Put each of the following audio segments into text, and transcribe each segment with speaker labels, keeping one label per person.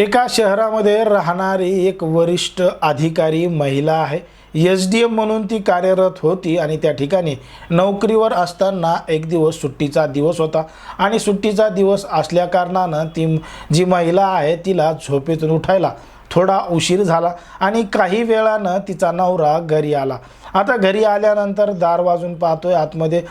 Speaker 1: एका शहरामध्ये राहणारी एक वरिष्ठ अधिकारी महिला आहे. एस डी एम म्हणून ती कार्यरत होती आणि त्या ठिकाणी नोकरीवर असताना एक दिवस सुट्टीचा दिवस होता आणि सुट्टीचा दिवस असल्याकारणानं ती जी महिला आहे तिला झोपेतून उठायला थोडा उशीर झाला आणि काही वेळानं तिचा नवरा घरी आला. आता घरी आल्यानंतर दार वाजून पाहतोय आतमध्ये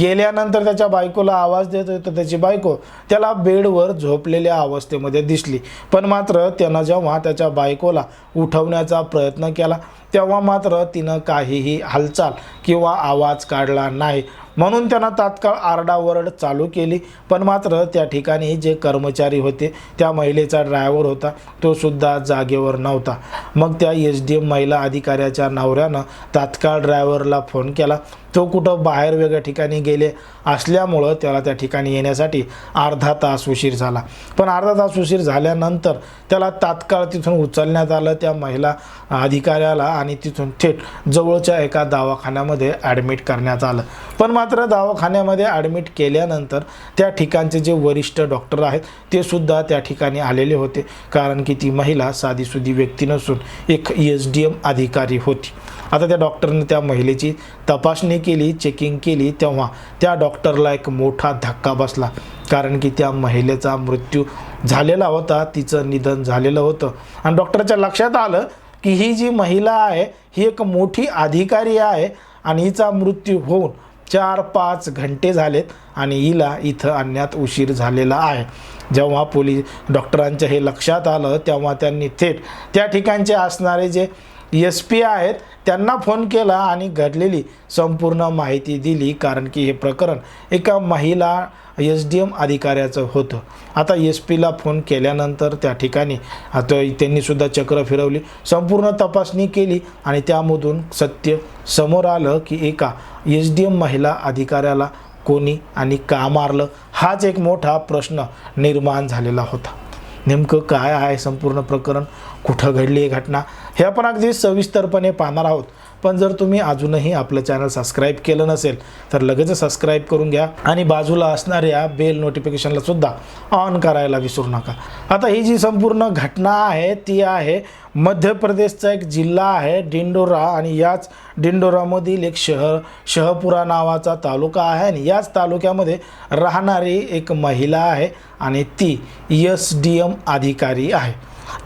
Speaker 1: गेल्यानंतर त्याच्या बायकोला आवाज देतोय तर त्याची बायको त्याला बेडवर झोपलेल्या अवस्थेमध्ये दिसली. पण मात्र त्यानं जेव्हा त्याच्या बायकोला उठवण्याचा प्रयत्न केला तेव्हा मात्र तिनं काहीही हालचाल किंवा आवाज काढला नाही. म्हणून त्यांना तात्काळ आरडाओरड चालू केली. पण मात्र त्या ठिकाणी जे कर्मचारी होते त्या महिलेचा ड्रायव्हर होता तो सुद्धा जागेवर नव्हता. मग त्या एस डी एम महिला अधिकाऱ्याच्या नवऱ्यानं तात्काळ ड्रायव्हरला फोन केला. तो कुठं बाहेर वेगळ्या ठिकाणी गेले असल्यामुळं त्याला त्या ठिकाणी येण्यासाठी अर्धा तास उशीर झाला. पण अर्धा तास उशीर झाल्यानंतर त्याला तात्काळ तिथून उचलण्यात आलं. त्या महिला अधिकाऱ्याला आणि तिथून थेट जवळच्या एका दवाखान्यामध्ये ॲडमिट करण्यात आलं. पण मात्र दवाखान्यामध्ये ॲडमिट केल्यानंतर त्या ठिकाणचे जे वरिष्ठ डॉक्टर आहेत ते सुद्धा त्या ठिकाणी आलेले होते. कारण की ती महिला साधीसुधी व्यक्ती नसून एक एस डी एम अधिकारी होती. आता त्या डॉक्टरने त्या महिलेची तपासणी केली चेकिंग केली तेव्हा त्या डॉक्टरला एक मोठा धक्का बसला. कारण की त्या महिलेचा मृत्यू झालेला होता तिचं निधन झालेलं होतं. आणि डॉक्टरच्या लक्षात आलं की ही जी महिला आहे ही एक मोठी अधिकारी आहे आणि हिचा मृत्यू होऊन चार पाच घंटे झालेत आणि हिला इथं आणण्यात उशीर झालेला आहे. जेव्हा पोलीस डॉक्टरांच्या हे लक्षात आलं तेव्हा त्यांनी थेट त्या ठिकाणचे असणारे जे एस पी आहेत त्यांना फोन केला आणि घडलेली संपूर्ण माहिती दिली कारण की हे प्रकरण एका महिला एस डी एम अधिकाऱ्याचं होतं. आता एस पीला फोन केल्यानंतर त्या ठिकाणी आता त्यांनीसुद्धा चक्र फिरवली संपूर्ण तपासणी केली आणि त्यामधून सत्य समोर आलं की एका एस डी एम महिला अधिकाऱ्याला कोणी आणि का मारलं हाच एक मोठा प्रश्न निर्माण झालेला होता. नेमकं काय आहे संपूर्ण प्रकरण? कुठं घडली ही घटना? हे आपण अगदी सविस्तरपणे पाहणार आहोत. पण जर तुम्ही अजूनही आपलं चॅनल सबस्क्राईब केलं नसेल तर लगेच सबस्क्राईब करून घ्या आणि बाजूला असणाऱ्या बेल नोटिफिकेशनला सुद्धा ऑन करायला विसरू नका. आता ही जी संपूर्ण घटना आहे ती आहे मध्य प्रदेशचा एक जिल्हा आहे डिंडोरा. आणि याच डिंडोरामधील एक शहर शहपुरा नावाचा तालुका आहे. आणि याच तालुक्यामध्ये राहणारी एक महिला आहे आणि ती एस डी एम अधिकारी आहे.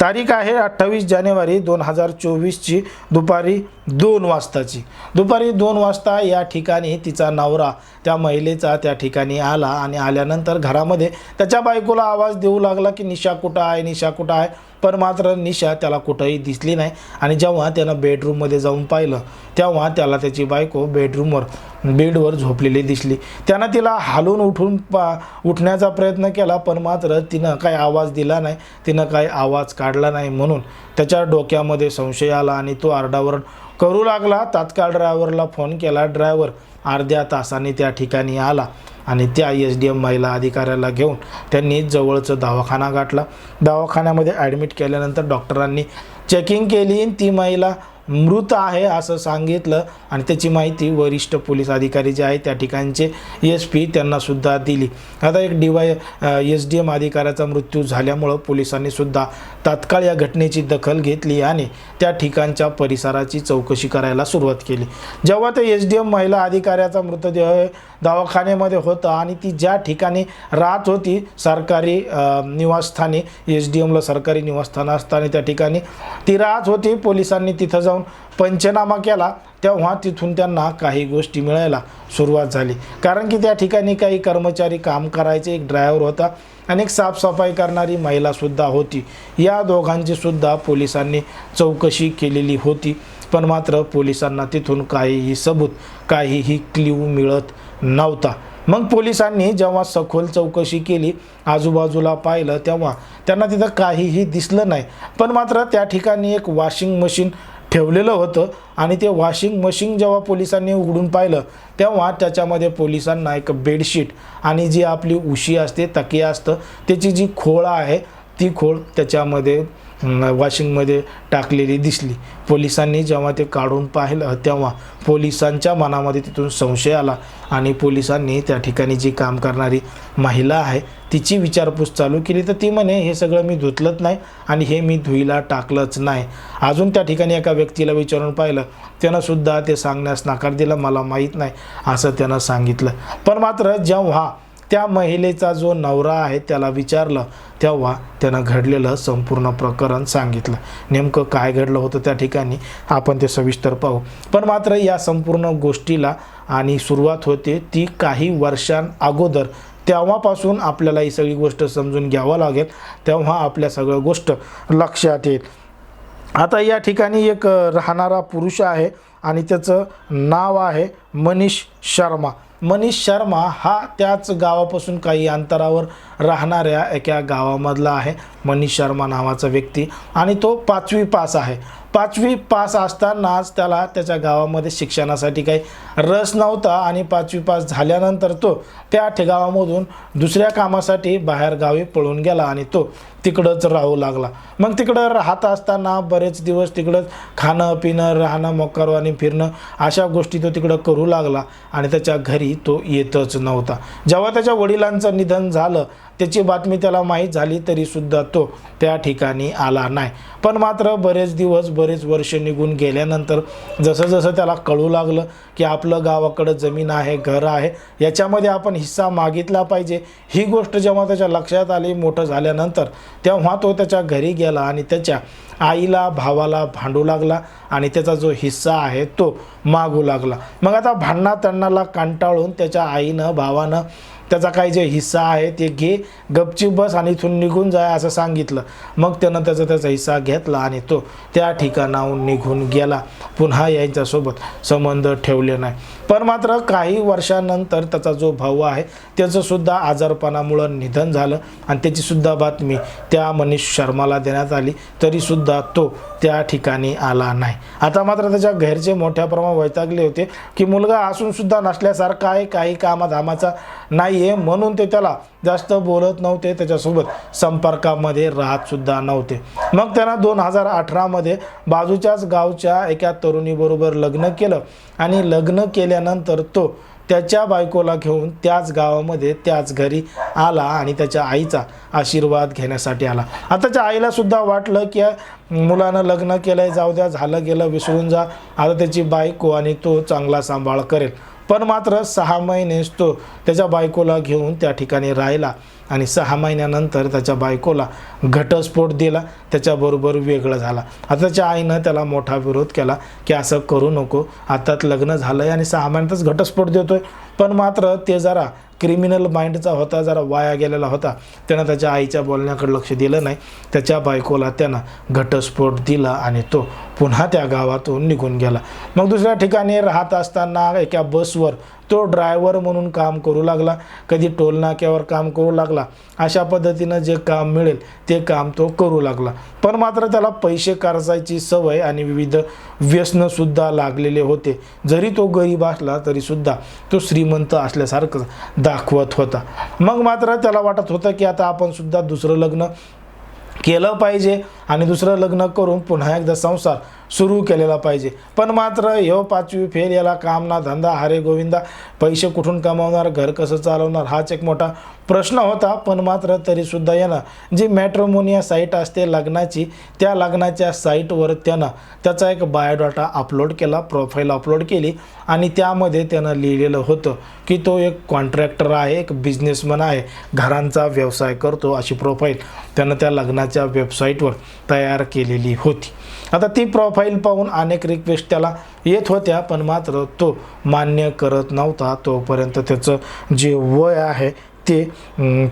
Speaker 1: तारीख आहे अठ्ठावीस जानेवारी दोन हजार चोवीसची दुपारी दोन वाजताची. दुपारी दोन वाजता या ठिकाणी तिचा नवरा त्या महिलेचा त्या ठिकाणी आला आणि आल्यानंतर घरामध्ये त्याच्या बायकोला आवाज देऊ लागला की निशा कुठं आहे निशा कुठं आहे? पण मात्र निशा त्याला कुठंही दिसली नाही. आणि जेव्हा त्यानं बेडरूममध्ये जाऊन पाहिलं तेव्हा त्याला त्याची बायको बेडरूमवर बेडवर झोपलेली दिसली. त्यानं तिला हालून उठून पा उठण्याचा प्रयत्न केला पण मात्र तिनं काही आवाज दिला नाही. तिनं काही आवाज काढला नाही म्हणून त्याच्या डोक्यामध्ये संशय आला आणि तो आरडावर करू लागला तात्काळ ड्रायव्हरला फोन केला. ड्रायव्हर अर्ध्या तासाने त्या ठिकाणी आला आणि त्या एस डी एम महिला अधिकाऱ्याला घेऊन त्यांनी जवळचं दवाखाना गाठला. दवाखान्यामध्ये ॲडमिट केल्यानंतर डॉक्टरांनी चेकिंग केली ती महिला मृत आहे असं सांगितलं आणि त्याची माहिती वरिष्ठ पोलीस अधिकारी जे आहे त्या ठिकाणचे एस पी त्यांनासुद्धा दिली. आता एक D Y S D M अधिकाऱ्याचा मृत्यू झाल्यामुळं पोलिसांनी सुद्धा तात्काळ या घटनेची दखल घेतली आणि त्या ठिकाणच्या परिसराची चौकशी करायला सुरुवात केली. जेव्हा ते एस डी एम महिला अधिकाऱ्याचा मृतदेह दवाखान्यामध्ये होता आणि ती ज्या ठिकाणी राहत होती सरकारी निवासस्थानी एस डी एमला सरकारी निवासस्थान असताना त्या ठिकाणी ती राहत होती पोलिसांनी तिथं जाऊन पंचनामा केला तेव्हा तिथून त्यांना काही गोष्टी मिळायला सुरुवात झाली. कारण की त्या ठिकाणी काही कर्मचारी काम करायचे एक ड्रायव्हर होता आणि एक साफसफाई करणारी महिलासुद्धा होती. या दोघांचीसुद्धा पोलिसांनी चौकशी केलेली होती. पण मात्र पोलिसांना तिथून काहीही सबूत काहीही क्ल्यू मिळत नव्हता. मग पोलिसांनी जेव्हा सखोल चौकशी केली आजूबाजूला पाहिलं तेव्हा त्यांना तिथं काहीही दिसलं नाही. पण मात्र त्या ठिकाणी एक वॉशिंग मशीन ठेवलेलं होतं आणि ते वॉशिंग मशीन जेव्हा पोलिसांनी उघडून पाहिलं तेव्हा त्याच्यामध्ये पोलिसांना एक बेडशीट आणि जी आपली उशी असते तकिया असतं त्याची जी खोळ आहे ती खोळ त्याच्यामध्ये वॉशिंगमध्ये टाकलेली दिसली. पोलिसांनी जेव्हा ते काढून पाहिलं तेव्हा पोलिसांच्या मनामध्ये तिथून संशय आला आणि पोलिसांनी त्या ठिकाणी जी काम करणारी महिला आहे तिची विचारपूस चालू केली. तर ती म्हणे हे सगळं मी धुतलंच नाही आणि हे मी धुईला टाकलंच नाही. अजून त्या ठिकाणी एका व्यक्तीला विचारून पाहिलं. त्यानं सुद्धा ते सांगण्यास नकार दिला मला माहीत नाही असं त्यानं सांगितलं. पण मात्र जेव्हा त्या महिलेचा जो नवरा आहे त्याला विचारलं तेव्हा त्यानं घडलेलं संपूर्ण प्रकरण सांगितलं. नेमकं काय घडलं होतं त्या ठिकाणी आपण ते सविस्तर पाहू. पण मात्र या संपूर्ण गोष्टीला आणि सुरुवात होते ती काही वर्षां अगोदर. तेव्हापासून आपल्याला ही सगळी गोष्ट समजून घ्यावं लागेल. तेव्हा आपल्या सगळं गोष्ट लक्षात येईल. आता या ठिकाणी एक राहणारा पुरुष आहे आणि त्याचं नाव आहे मनीष शर्मा. मनीष शर्मा हा त्याच गावापासून काही अंतरावर राहणाऱ्या एका गावामधला आहे. मनीष शर्मा नावाचा व्यक्ती आणि तो पाचवी पास आहे. पाचवी पास असतानाच त्याला त्याच्या गावामध्ये शिक्षणासाठी काही रस नव्हता आणि पाचवी पास झाल्यानंतर तो त्या ठेगावामधून दुसऱ्या कामासाठी बाहेर गावी पळून गेला आणि तो तिकडंच राहू लागला. मग तिकडं राहत असताना बरेच दिवस तिकडंच खाणं पिणं राहणं मोकारवानी फिरणं अशा गोष्टी तो तिकडं करू लागला आणि त्याच्या घरी तो येतच नव्हता. जेव्हा त्याच्या वडिलांचं निधन झालं त्याची बातमी त्याला माहीत झाली तरीसुद्धा तो त्या ठिकाणी आला नाही. पण मात्र बरेच दिवस बरेच वर्ष निघून गेल्यानंतर जसं जसं त्याला कळू लागलं की आपलं गावाकडं जमीन आहे घर आहे याच्यामध्ये आपण हिस्सा मागितला पाहिजे. ही गोष्ट जेव्हा त्याच्या लक्षात आली मोठं झाल्यानंतर तेव्हा तो त्याच्या घरी गेला आणि त्याच्या आईला भावाला भांडू लागला आणि त्याचा जो हिस्सा आहे तो मागू लागला. मग आता भांडणा तण्णाला कंटाळून त्याच्या आईनं भावानं त्याचा काही जे हिस्सा आहे ते घे गपचीप बस आणि इथून निघून जाय असं सांगितलं. मग त्यानं त्याचा त्याचा हिस्सा घेतला आणि तो त्या ठिकाणाहून निघून गेला. पुन्हा यांच्यासोबत संबंध ठेवले नाही. पण मात्र काही वर्षानंतर त्याचा जो भाऊ आहे त्याचं सुद्धा आजारपणामुळं निधन झालं. आणि त्याची सुद्धा बातमी त्या मनीष शर्माला देण्यात आली. तरीसुद्धा तो त्या ठिकाणी आला नाही. आता मात्र त्याच्या घरचे मोठ्या प्रमाणात वैतागले होते की मुलगा असून सुद्धा नसल्यासारखा आहे काही कामाधामाचा नाही आहे म्हणून ते त्याला जास्त बोलत नव्हते त्याच्यासोबत संपर्कामध्ये राहतसुद्धा नव्हते. मग त्यानं दोन हजार अठरामध्ये बाजूच्याच गावच्या एका तरुणीबरोबर लग्न केलं आणि लग्न केल्यानंतर तो त्याच्या बायकोला घेऊन त्याच गावामध्ये त्याच घरी आला आणि त्याच्या आईचा आशीर्वाद घेण्यासाठी आला. आता त्याच्या आईलासुद्धा वाटलं की मुलानं लग्न केलंय जाऊ द्या झालं गेलं विसरून जा. आता त्याची बायको आणि तो चांगला सांभाळ करेल. पण मात्र सहा महिनेच तो त्याच्या बायकोला घेऊन त्या ठिकाणी राहिला आणि सहा महिन्यानंतर त्याच्या बायकोला घटस्फोट दिला. त्याच्याबरोबर वेगळं झाला. आता त्याच्या आईनं त्याला मोठा विरोध केला की असं करू नको. आत्ताच लग्न झालं आहे आणि सहा महिन्यातच घटस्फोट देतोय. पण मात्र ते जरा क्रिमिनल माइंडचा होता जरा वाया गेलेला होता. त्यानं त्याच्या आईच्या बोलण्याकडे लक्ष दिलं नाही. त्याच्या बायकोला त्यानं घटस्फोट दिला आणि तो पुन्हा त्या गावातून निघून गेला. मग दुसऱ्या ठिकाणी राहत असताना एका बसवर तो ड्रायव्हर म्हणून काम करू लागला. कधी टोलनाक्यावर काम करू लागला. अशा पद्धतीनं जे काम मिळेल ते काम तो करू लागला. पण मात्र त्याला पैसे खर्चायची सवय आणि विविध व्यसनसुद्धा लागलेले होते. जरी तो गरीब असला तरीसुद्धा तो श्रीमंत असल्यासारखं दाखवत होता. मग मात्र त्याला वाटत होतं की आता आपण सुद्धा दुसरं लग्न केलं पाहिजे आणि दुसरं लग्न करून पुन्हा एकदा संसार सुरू केलेला पाहिजे. पण मात्र ह्यो पाचवी फेल याला काम ना धंदा हरे गोविंदा पैसे कुठून कमावणार घर कसं चालवणार हाच एक मोठा प्रश्न होता. पण मात्र तरीसुद्धा यानं जी मॅट्रोमोनिया साईट असते लग्नाची त्या लग्नाच्या साईटवर त्यानं त्याचा एक बायोडाटा अपलोड केला प्रोफाईल अपलोड केली आणि त्यामध्ये त्यानं लिहिलेलं होतं की तो एक कॉन्ट्रॅक्टर आहे एक बिझनेसमन आहे घरांचा व्यवसाय करतो अशी प्रोफाईल त्यानं त्या लग्नाच्या वेबसाईटवर तयार केलेली होती. आता ती प्रोफाईल पाहून अनेक रिक्वेस्ट त्याला येत होत्या पण मात्र तो मान्य करत नव्हता. तोपर्यंत त्याचं जे वय आहे ते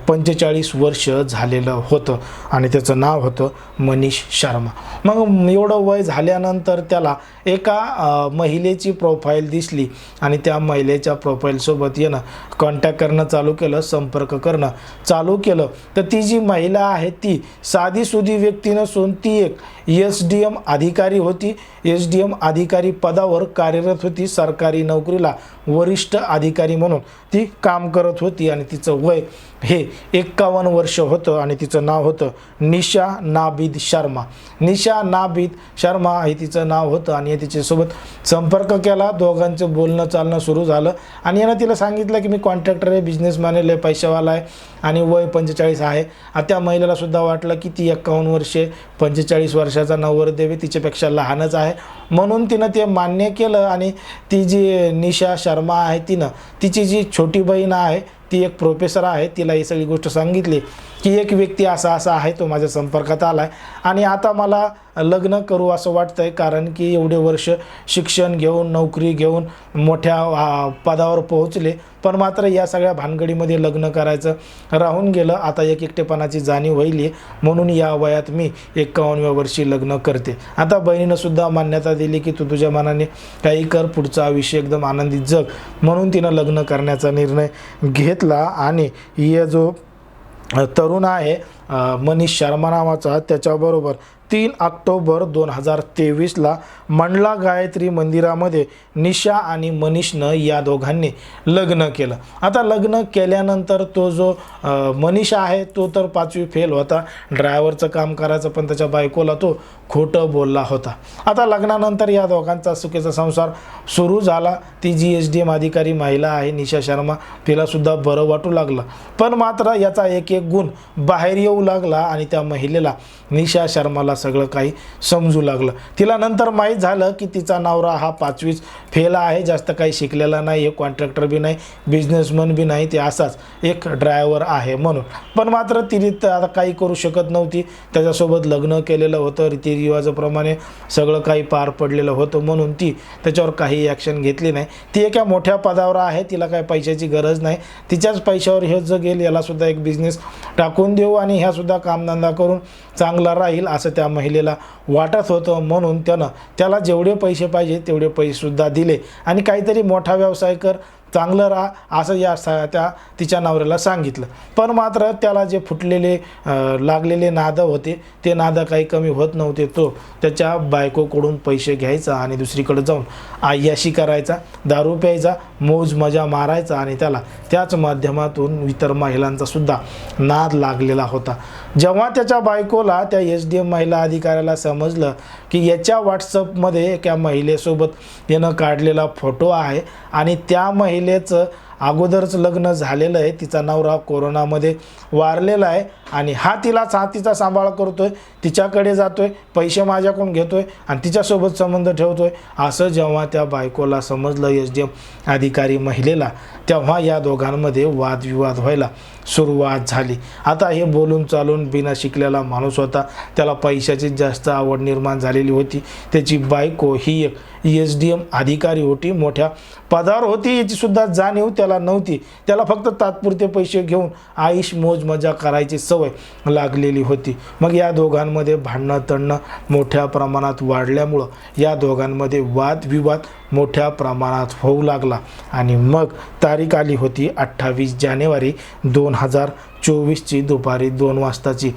Speaker 1: पंचेचाळीस वर्ष झालेलं होतं आणि त्याचं नाव होतं मनीष शर्मा. मग एवढं वय झाल्यानंतर त्याला एका महिलेची प्रोफाईल दिसली आणि त्या महिलेच्या प्रोफाईलसोबत येणं कॉन्टॅक्ट करणं चालू केलं संपर्क करणं चालू केलं. तर ती जी महिला आहे ती साधीसुधी व्यक्ती नसून ती एक एस डी एम अधिकारी होती. एस डी एम अधिकारी पदावर कार्यरत होती सरकारी नोकरीला. वरिष्ठ अधिकारी म्हणून ती काम करत होती आणि तिचं वय हे एक्कावन्न वर्ष होतं आणि तिचं नाव होतं निशा नाबिद शर्मा. निशा नाबिद शर्मा हे तिचं नाव होतं आणि तिच्यासोबत संपर्क केला. दोघांचं बोलणं चालणं सुरू झालं. आणि यानं तिला सांगितलं की मी कॉन्ट्रॅक्टर आहे बिझनेसमॅन आहे लय पैशावाला आहे आणि वय पंचेचाळीस आहे. त्या महिलेला सुद्धा वाटलं की ती एक्कावन्न वर्षे पंचेचाळीस वर्षाचा नवरदेव तिच्यापेक्षा लहानच आहे. म्हणून तिनं ते मान्य केलं आणि ती जी निशा शर्मा आहे तिनं तिची जी छोटी बहीण आहे ती एक प्रोफेसर आहे तिला ही सगळी गोष्ट सांगितली. की एक व्यक्ती असा असा आहे तो माझ्या संपर्कात आला आहे आणि आता मला लग्न करू असं वाटतं आहे कारण की एवढे वर्ष शिक्षण घेऊन नोकरी घेऊन मोठ्या पदावर पोहोचले. पण मात्र या सगळ्या भानगडीमध्ये लग्न करायचं राहून गेलं. आता एक एकटेपणाची जाणीव होईल म्हणून या वयात मी एकावन्नव्या वर्षी लग्न करते. आता बहिणीनंसुद्धा मान्यता दिली की तू तुझ्या मनाने काही कर पुढचा आयुष्य एकदम आनंदित जग. म्हणून तिनं लग्न करण्याचा निर्णय घेतला. आणि या जो तरुण आहे मनीष शर्मा नावाचा त्याच्याबरोबर तीन ऑक्टोबर दोन हजार तेवीसला मंडला गायत्री मंदिरामध्ये निशा आणि मनीषनं या दोघांनी लग्न केलं. आता लग्न केल्यानंतर तो जो मनीषा आहे तो तर पाचवी फेल होता. ड्रायव्हरचं काम करायचं पण त्याच्या बायकोला तो खोटं बोलला होता. आता लग्नानंतर या दोघांचा सुखेचा संसार सुरू झाला. ती जी एस डी एम अधिकारी महिला आहे निशा शर्मा तिलासुद्धा बरं वाटू लागलं. पण मात्र याचा एक एक गुण बाहेर येऊ लागला आणि त्या महिलेला निशा शर्माला सगळं काही समजू लागलं. तिला नंतर माहीत झालं की तिचा नवरा हा पाचवीच फेल आहे जास्त काही शिकलेला नाही एक कॉन्ट्रॅक्टर बी नाही बिझनेसमन बी नाही ते असाच एक ड्रायव्हर आहे म्हणून. पण मात्र तिने तर आता काही करू शकत नव्हती. त्याच्यासोबत लग्न केलेलं होतं रीतिरिवाजाप्रमाणे सगळं काही पार पडलेलं होतं म्हणून ती त्याच्यावर काही ॲक्शन घेतली नाही. ती एका मोठ्या पदावर आहे तिला काही पैशाची गरज नाही. तिच्याच पैशावर हे जगेल यालासुद्धा एक बिझनेस टाकून देऊ आणि ह्यासुद्धा कामधंदा करून चांगला राहील असं त्या महिलेला वाटत होतं. म्हणून त्यानं त्याला जेवढे पैसे पाहिजे तेवढे पैसेसुद्धा दिले. आणि काहीतरी मोठा व्यवसाय कर चांगलं राहा असं या सा त्या तिच्या नवऱ्याला सांगितलं. पण मात्र त्याला जे फुटलेले लागलेले नादं होते ते नादं काही कमी होत नव्हते. तो त्याच्या बायकोकडून पैसे घ्यायचा आणि दुसरीकडे जाऊन आय्याशी करायचा दारू प्यायचा मौज मजा मारायचा आणि त्याला त्याच माध्यमातून इतर महिलांचासुद्धा नाद लागलेला होता. जेव्हा त्याच्या बायकोला त्या एस डी एम महिला अधिकाऱ्याला समजलं की याच्या व्हॉट्सअपमध्ये एका महिलेसोबत यानं काढलेला फोटो आहे आणि त्या महिलेचं अगोदरच लग्न झालेलं आहे. तिचा नवरा कोरोनामध्ये वारलेला आहे आणि हा तिला साथीचा सांभाळ करतो आहे तिच्याकडे जातो आहे पैसे माझ्याकडून घेतो आहे आणि तिच्यासोबत संबंध ठेवतो आहे असं जेव्हा त्या बायकोला समजलं एस डी एम अधिकारी महिलेला तेव्हा या दोघांमध्ये वादविवाद व्हायला सुरुवात झाली. आता हे बोलून चालून बिना शिकलेला माणूस होता. त्याला पैशाची जास्त आवड निर्माण झालेली होती. त्याची बायको ही एक एस डी एम अधिकारी होती. मोठ्या पदावर होती. याची सुद्धा जाणीव त्याला नव्हती. त्याला फक्त तात्पुरते पैसे घेऊन आईश मोज मजा करायची सवय लागलेली होती. मग या दोघांमध्ये भांडणं तणणं मोठ्या प्रमाणात वाढल्यामुळं या दोघांमध्ये वादविवाद मोठ्या प्रमाणात होऊ लागला. आणि मग तारीख आली होती अठ्ठावीस जानेवारी दोन हजार चोवीसची दुपारी दोन वाजताची.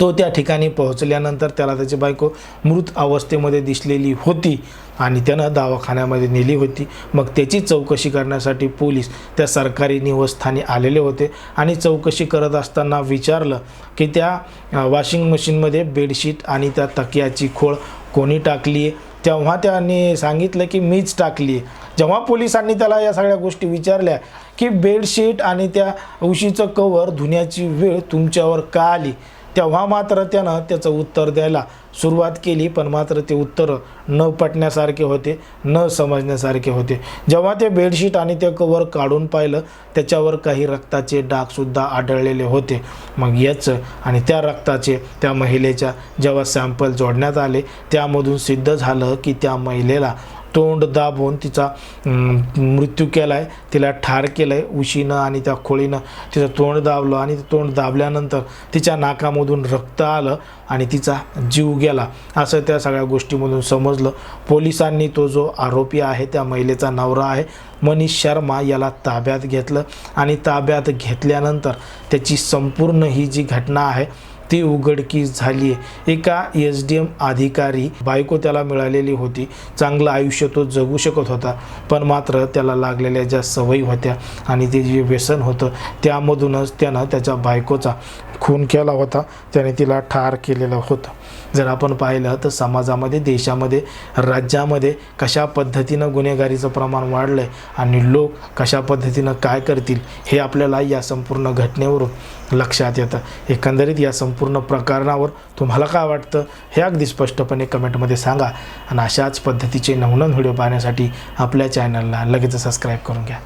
Speaker 1: तो त्या ठिकाणी पोहोचल्यानंतर त्याला त्याची बायको मृत अवस्थेमध्ये दिसलेली होती आणि त्यानं दवाखान्यामध्ये नेली होती. मग त्याची चौकशी करण्यासाठी पोलीस त्या सरकारी निवासस्थानी आलेले होते आणि चौकशी करत असताना विचारलं की त्या वॉशिंग मशीनमध्ये बेडशीट आणि त्या तकियाची खोळ कोणी टाकली आहे? तेव्हा त्यांनी सांगितलं की मीच टाकली आहे. जेव्हा पोलिसांनी त्याला या सगळ्या गोष्टी विचारल्या की बेडशीट आणि त्या उशीचं कवर धुण्याची वेळ तुमच्यावर का आली? तेव्हा मात्र त्यानं त्याचं उत्तर द्यायला सुरुवात केली पण मात्र ते उत्तर न पटण्यासारखे होते न समजण्यासारखे होते. जेव्हा ते बेडशीट आणि ते कवर काढून पाहिलं त्याच्यावर काही रक्ताचे डागसुद्धा आढळलेले होते. मग याचं आणि त्या रक्ताचे त्या महिलेच्या जेव्हा सॅम्पल जोडण्यात आले त्यामधून सिद्ध झालं की त्या महिलेला तोंड दाबून तिचा मृत्यू केला आहे तिला ठार केलं आहे उशीनं आणि त्या खोळीनं तिचं तोंड दाबलं आणि ते तोंड दाबल्यानंतर तिच्या नाकामधून रक्त आलं आणि तिचा जीव गेला. असं त्या सगळ्या गोष्टीमधून समजलं. पोलिसांनी तो जो आरोपी आहे त्या महिलेचा नवरा आहे मनीष शर्मा याला ताब्यात घेतलं. आणि ताब्यात घेतल्यानंतर त्याची संपूर्ण ही जी घटना आहे ती उघडकीस झाली आहे. एका एस डी एम अधिकारी बायको त्याला मिळालेली होती. चांगलं आयुष्य तो जगू शकत होता पण मात्र त्याला लागलेल्या ज्या सवयी होत्या आणि ते जे व्यसन होतं त्यामधूनच त्यानं त्याच्या बायकोचा खून केला होता. त्याने तिला ठार केलेलं होतं. जर आपण पाहिलं तर समाजामध्ये देशामध्ये राज्यामध्ये कशा पद्धतीनं गुन्हेगारीचं प्रमाण वाढलं आहे आणि लोक कशा पद्धतीनं काय करतील हे आपल्याला या संपूर्ण घटनेवरून लक्षात येतं. एकंदरीत या संपूर्ण प्रकरणावर तुम्हाला काय वाटतं हे अगदी स्पष्टपणे कमेंटमध्ये सांगा. आणि अशाच पद्धतीचे नवनवन व्हिडिओ पाहण्यासाठी आपल्या चॅनलला लगेच सबस्क्राईब करून घ्या.